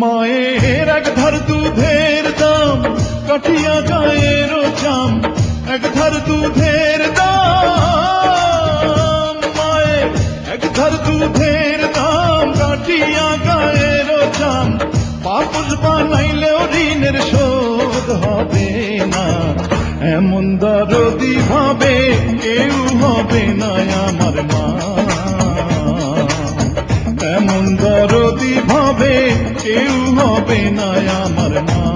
মায়ের এক ধার দুধের দাম কাঠিয়া গায়ের চাম এক ধার দুধের দাম, মায়ের এক ধার দুধের দাম কাঠিয়া গায়ের চাম পাপুস বানাইলেও ঋণের শোধ হবে না, এমন দরদি ভাবে কেউ হবে না আমার মা। ভাবে কেউ হবে না আমার মা।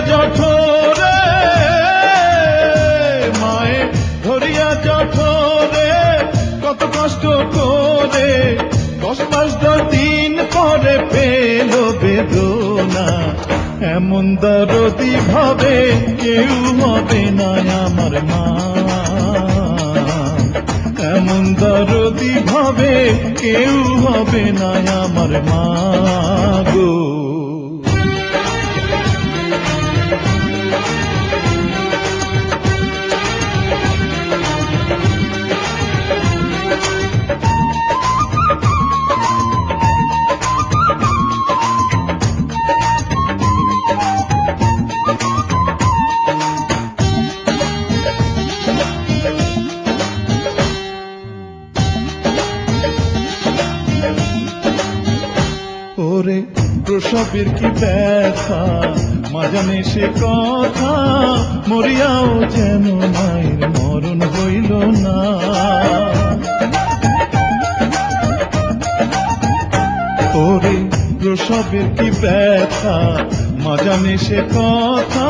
জঠরে, মায়ে ধরিয়া জঠরে, কত কষ্ট করে দশ মাস দিন পরে পেল বেদনা। এমন দরদি ভাবে কেউ হবে না আমার মা। এমন দরদি ভাবে কেউ হবে না আমার মা গো। প্রসবের কি ব্যথা? মাজানে সে কথা, মরিয়াও যেন মায়ের মরণ হইল না। ওরে, প্রসবের কি ব্যথা? মাজানে সে কথা,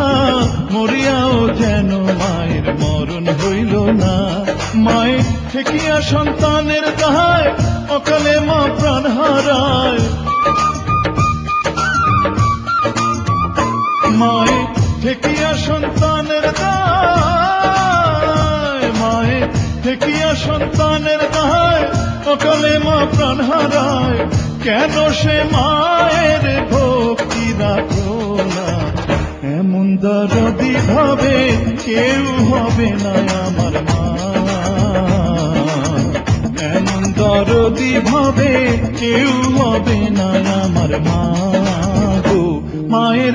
মরিয়াও যেন মায়ের মরণ হইল না। মায়ের ঠেকিয়া সন্তানের দায় প্রাণ হারায়, কেন সে মায়ের ভক্তি রাখো না? এমন দরদি ভাবে কেউ হবে না আমার মা। এমন দরদি ভাবে কেউ হবে না আমার মা গো। মায়ের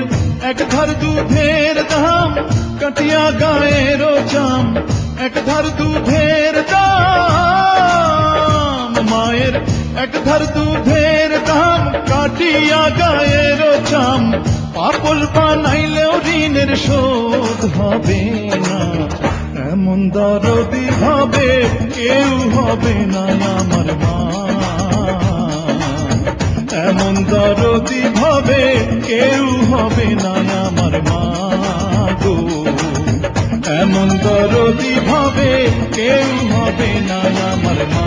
এক ধার দুধের দাম, কাটিয়া গায়ের চাম, এক ধার দুধের দাম। মায়ের এক ধার দুধের দাম কাটিয়া গায়ের চাম। পাপল বানাইলেও ঋণের শোধ হবে না। এমন দরদি হবে কেউ হবে না আমার মা। এমন দরদি ভাবে কেউ হবে না আমার মা গো। এমন দরদি ভাবে কেউ হবে না আমার মা।